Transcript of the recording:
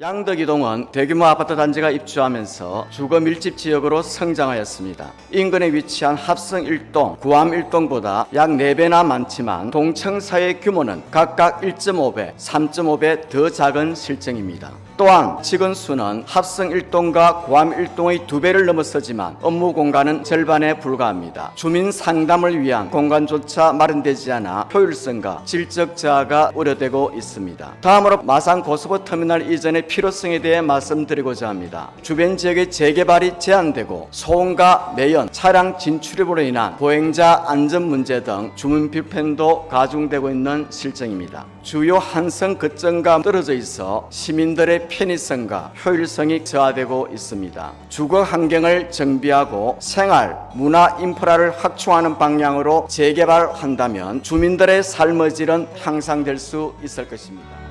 양덕이동은 대규모 아파트 단지가 입주하면서 주거 밀집 지역으로 성장하였습니다. 인근에 위치한 합성 1동, 구암 1동보다 약 4배나 많지만 동청사의 규모는 각각 1.5배, 3.5배 더 작은 실정입니다. 또한 직원 수는 합성 1동과 구암 1동의 두 배를 넘어서지만 업무 공간은 절반에 불과합니다. 주민 상담을 위한 공간조차 마련되지 않아 효율성과 질적 저하가 우려되고 있습니다. 다음으로 마산 고속버 터미널 이전의 필요성에 대해 말씀드리고자 합니다. 주변 지역의 재개발이 제한되고 소음과 매연, 차량 진출입으로 인한 보행자 안전 문제 등 주문 불편도 가중되고 있는 실정입니다. 주요 한성 거점과 떨어져 있어 시민들의 편의성과 효율성이 저하되고 있습니다. 주거 환경을 정비하고 생활, 문화 인프라를 확충하는 방향으로 재개발한다면 주민들의 삶의 질은 향상될 수 있을 것입니다.